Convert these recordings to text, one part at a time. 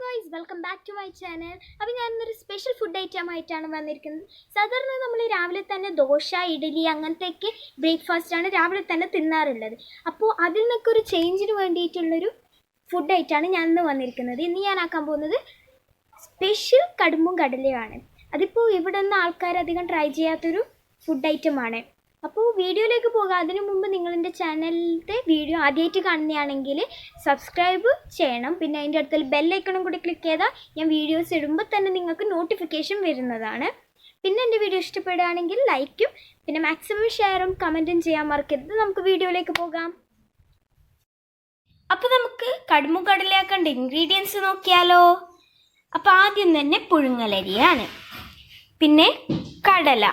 Guys welcome back to my channel അപ്പോൾ ഞാൻ ഇന്നൊരു സ്പെഷ്യൽ ഫുഡ് ഐറ്റം ആയിട്ടാണ് വന്നിരിക്കുന്നത്. സാധാരണ നമ്മൾ രാവിലെ തന്നെ ദോശ ഇഡലി അങ്ങനത്തെയൊക്കെ ബ്രേക്ക്ഫാസ്റ്റാണ് രാവിലെ തന്നെ തിന്നാറുള്ളത്. അപ്പോൾ അതിൽ നിന്നൊക്കെ ഒരു ചേഞ്ചിന് വേണ്ടിയിട്ടുള്ളൊരു ഫുഡ് ആയിട്ടാണ് ഞാൻ ഇന്ന് വന്നിരിക്കുന്നത്. ഇന്ന് ഞാൻ ആക്കാൻ പോകുന്നത് സ്പെഷ്യൽ കടുമ്പും കടലയുമാണ്. അതിപ്പോൾ ഇവിടെ നിന്ന് ആൾക്കാർ അധികം ട്രൈ ചെയ്യാത്തൊരു ഫുഡ് ഐറ്റമാണ് അപ്പോൾ വീഡിയോയിലേക്ക് പോകുക അതിനു മുമ്പ് നിങ്ങൾ എന്റെ ചാനലിലത്തെ വീഡിയോ ആദ്യമായിട്ട് കാണുന്നതാണെങ്കിൽ സബ്സ്ക്രൈബ് ചെയ്യണം. പിന്നെ അതിന്റെ അടുത്തിൽ ബെല്ലൈക്കണും കൂടി ക്ലിക്ക് ചെയ്താൽ ഞാൻ വീഡിയോസ് ഇടുമ്പോൾ തന്നെ നിങ്ങൾക്ക് നോട്ടിഫിക്കേഷൻ വരുന്നതാണ്. പിന്നെ എന്റെ വീഡിയോ ഇഷ്ടപ്പെടുകയാണെങ്കിൽ ലൈക്കും പിന്നെ മാക്സിമം ഷെയറും കമന്റും ചെയ്യാൻ മറക്കരുത്. നമുക്ക് വീഡിയോയിലേക്ക് പോകാം. അപ്പോൾ നമുക്ക് കടുമു കടലയാക്കേണ്ട ഇൻഗ്രീഡിയൻസ് നോക്കിയാലോ? അപ്പോൾ ആദ്യം തന്നെ പുഴുങ്ങലരിയാണ്. പിന്നെ കടല.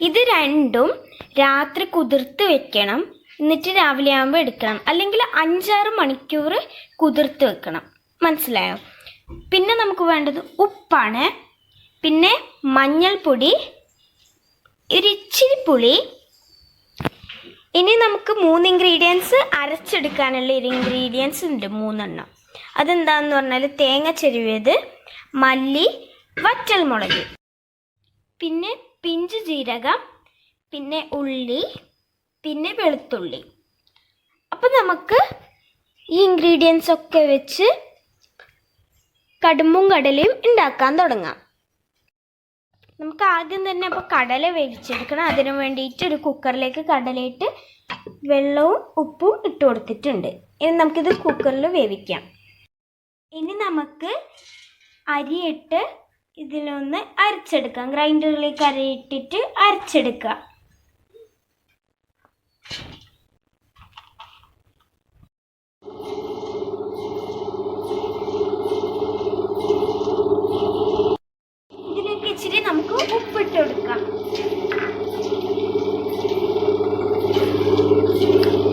ഇത് രണ്ടും രാത്രി കുതിർത്ത് വെക്കണം. എന്നിട്ട് രാവിലെ ആകുമ്പോൾ എടുക്കണം. അല്ലെങ്കിൽ അഞ്ചാറ് മണിക്കൂർ കുതിർത്ത് വെക്കണം. മനസ്സിലായോ? പിന്നെ നമുക്ക് വേണ്ടത് ഉപ്പാണ്. പിന്നെ മഞ്ഞൾപ്പൊടി ഒരിച്ചിരി പുളി. ഇനി നമുക്ക് മൂന്ന് ഇൻഗ്രീഡിയൻസ് അരച്ചെടുക്കാനുള്ള ഒരു ഇൻഗ്രീഡിയൻസ് ഉണ്ട് മൂന്നെണ്ണം. അതെന്താന്ന് പറഞ്ഞാൽ തേങ്ങ ചെരുവിയത് മല്ലി വറ്റൽ മുളക് പിന്നെ പിഞ്ച് ജീരകം പിന്നെ ഉള്ളി പിന്നെ വെളുത്തുള്ളി. അപ്പം നമുക്ക് ഈ ഇൻഗ്രീഡിയൻസ് ഒക്കെ വെച്ച് കടുമ്പും കടലയും ഉണ്ടാക്കാൻ തുടങ്ങാം. നമുക്ക് ആദ്യം തന്നെ അപ്പോൾ കടല വേവിച്ചെടുക്കണം. അതിനു വേണ്ടിയിട്ട് ഒരു കുക്കറിലേക്ക് കടലയിട്ട് വെള്ളവും ഉപ്പും ഇട്ട് കൊടുത്തിട്ടുണ്ട്. ഇനി നമുക്കിത് കുക്കറിൽ വേവിക്കാം. ഇനി നമുക്ക് അരിയിട്ട് ഇതിലൊന്ന് അരച്ചെടുക്കാം. ഗ്രൈൻഡറിലേക്ക് അരയിട്ടിട്ട് അരച്ചെടുക്കുക.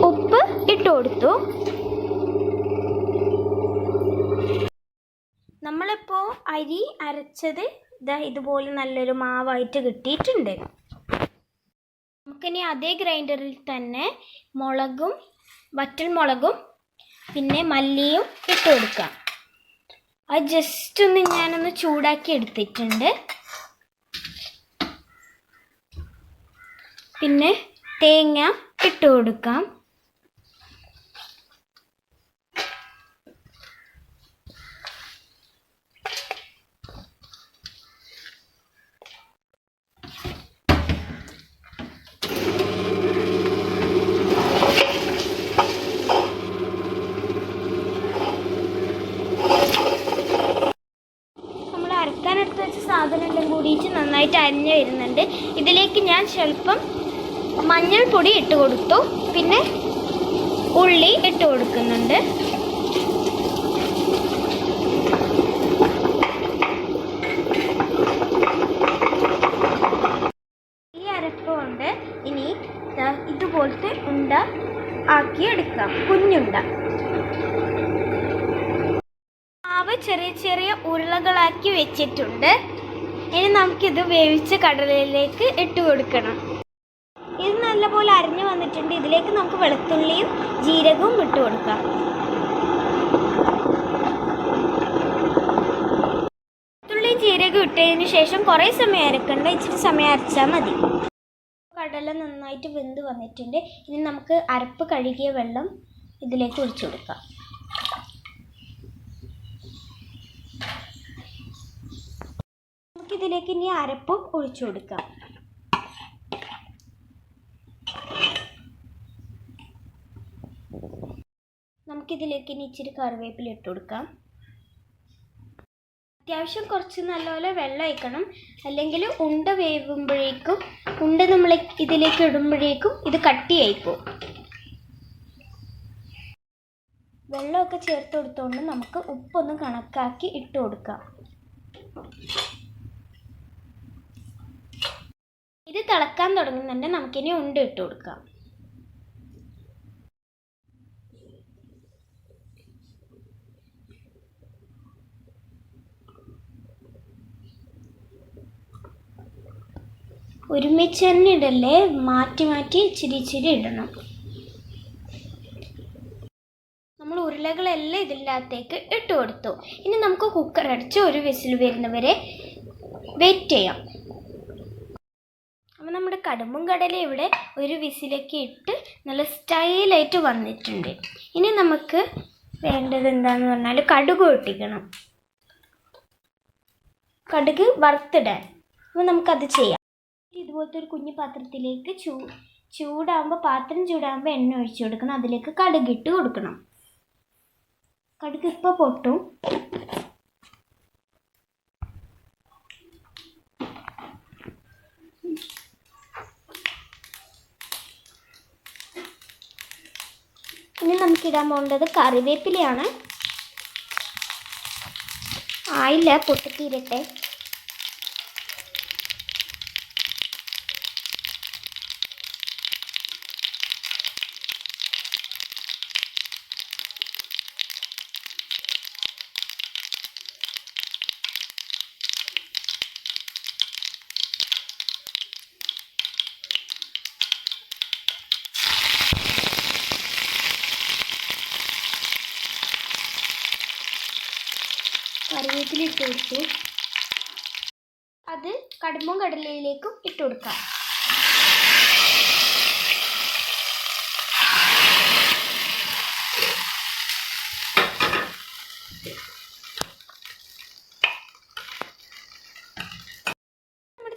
ഉപ്പ് ഇട്ട് കൊടുത്തു. അരി അരച്ചത് ഇതാ ഇതുപോലെ നല്ലൊരു മാവായിട്ട് കിട്ടിയിട്ടുണ്ട്. നമുക്കിനി അതേ ഗ്രൈൻഡറിൽ തന്നെ മുളകും വറ്റൽ മുളകും പിന്നെ മല്ലിയും ഇട്ട് കൊടുക്കാം. അത് ജസ്റ്റ് ഒന്ന് ഞാനൊന്ന് ചൂടാക്കി എടുത്തിട്ടുണ്ട്. പിന്നെ തേങ്ങ ഇട്ട് കൊടുക്കാം നമ്മൾ അരക്കാനെടുത്ത് വെച്ച സാധനം എല്ലാം കൂടിയിട്ട് നന്നായിട്ട് അരിഞ്ഞ് വരുന്നുണ്ട്. ഇതിലേക്ക് ഞാൻ സ്വല്പം മഞ്ഞൾപ്പൊടി ഇട്ട് കൊടുത്തു. പിന്നെ ഉള്ളി ഇട്ട് കൊടുക്കുന്നുണ്ട്. ഈ അരപ്പ് കൊണ്ട് ഇനി ഇതുപോലത്തെ ഉണ്ട ആക്കി എടുക്കാം കുഞ്ഞുണ്ട. മാവ് ചെറിയ ചെറിയ ഉരുളകളാക്കി വെച്ചിട്ടുണ്ട്. ഇനി നമുക്കിത് വേവിച്ച കടലയിലേക്ക് ഇട്ട് കൊടുക്കണം. ഇത് നല്ലപോലെ അരിഞ്ഞു വന്നിട്ടുണ്ട്. ഇതിലേക്ക് നമുക്ക് വെളുത്തുള്ളിയും ജീരകവും ഇട്ട് കൊടുക്കാം. വെളുത്തുള്ളി ജീരകം ഇട്ടതിന് ശേഷം കുറേ സമയം അരക്കണ്ട. ഇച്ചിരി സമയം അരച്ചാൽ മതി. കടല നന്നായിട്ട് വെന്ത് വന്നിട്ടുണ്ട്. ഇനി നമുക്ക് അരപ്പ് കഴുകിയ വെള്ളം ഇതിലേക്ക് ഒഴിച്ചു കൊടുക്കാം. നമുക്കിതിലേക്ക് ഇനി അരപ്പും ഒഴിച്ചു കൊടുക്കാം. നമുക്കിതിലേക്ക് ഇനി ഇച്ചിരി കറിവേപ്പില ഇട്ട് കൊടുക്കാം. അത്യാവശ്യം കുറച്ച് നല്ലപോലെ വെള്ളം ഒഴിക്കണം. അല്ലെങ്കിൽ ഉണ്ട വേവുമ്പോഴേക്കും ഉണ്ട നമ്മൾ ഇതിലേക്ക് ഇടുമ്പോഴേക്കും ഇത് കട്ടിയായിപ്പോവും വെള്ളമൊക്കെ ചേർത്ത് കൊടുത്തുകൊണ്ട് നമുക്ക് ഉപ്പൊന്ന് കണക്കാക്കി ഇട്ട് കൊടുക്കാം. ഇത് തിളക്കാൻ തുടങ്ങുന്നുണ്ട്. നമുക്കിനി ഉണ്ട ഇട്ട് കൊടുക്കാം. ഒരുമിച്ച് തന്നെ ഇടല്ലേ? മാറ്റി മാറ്റി ഇച്ചിരി ഇച്ചിരി ഇടണം. നമ്മൾ ഉരുളകളെല്ലാം ഇതിന്റെ എല്ലാത്തേക്ക് ഇട്ട് കൊടുത്തു. ഇനി നമുക്ക് കുക്കർ അടിച്ച് ഒരു വിസിൽ വരുന്നവരെ വെയിറ്റ് ചെയ്യാം. അപ്പോൾ നമ്മുടെ കടുമ്പും കടല ഇവിടെ ഒരു വിസിലൊക്കെ ഇട്ട് നല്ല സ്റ്റൈലായിട്ട് വന്നിട്ടുണ്ട്. ഇനി നമുക്ക് വേണ്ടത് എന്താന്ന് പറഞ്ഞാൽ കടുക് ഒട്ടിക്കണം കടുക് വറുത്തിടാൻ. അപ്പോൾ നമുക്കത് ചെയ്യാം. ഇതുപോലത്തെ ഒരു കുഞ്ഞു പാത്രത്തിലേക്ക് ചൂ ചൂടാകുമ്പോൾ പാത്രം ചൂടാകുമ്പോൾ എണ്ണ ഒഴിച്ചു കൊടുക്കണം. അതിലേക്ക് കടുകിട്ട് കൊടുക്കണം. കടുക് ഇപ്പോൾ പൊട്ടും ഇനി നമുക്കിടാൻ പോകേണ്ടത് കറിവേപ്പിലയാണ്. ആയില്ല പൊട്ടിത്തീരട്ടെ കറിവേപ്പില ഇട്ട്. കൊടുത്തു അത് കടുമ്പും കടലയിലേക്കും ഇട്ട് കൊടുക്കാം.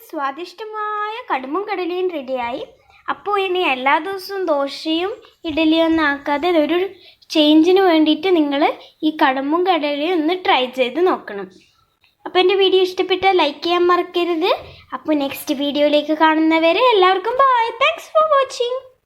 സ്വാദിഷ്ടമായ കടുമ്പും കടലയും റെഡിയായി അപ്പോൾ ഇനി എല്ലാ ദിവസവും ദോശയും ഇഡലിയൊന്നും ആക്കാതെ ഒരു ചേഞ്ചിന് വേണ്ടിയിട്ട് നിങ്ങൾ ഈ കടമ്പും കടലയും ഒന്ന് ട്രൈ ചെയ്ത് നോക്കണം. അപ്പോൾ എന്റെ വീഡിയോ ഇഷ്ടപ്പെട്ടാൽ ലൈക്ക് ചെയ്യാൻ മറക്കരുത്. അപ്പോൾ നെക്സ്റ്റ് വീഡിയോയിലേക്ക് കാണുന്നവരെ എല്ലാവർക്കും ബൈ താങ്ക്സ് ഫോർ വാച്ചിങ്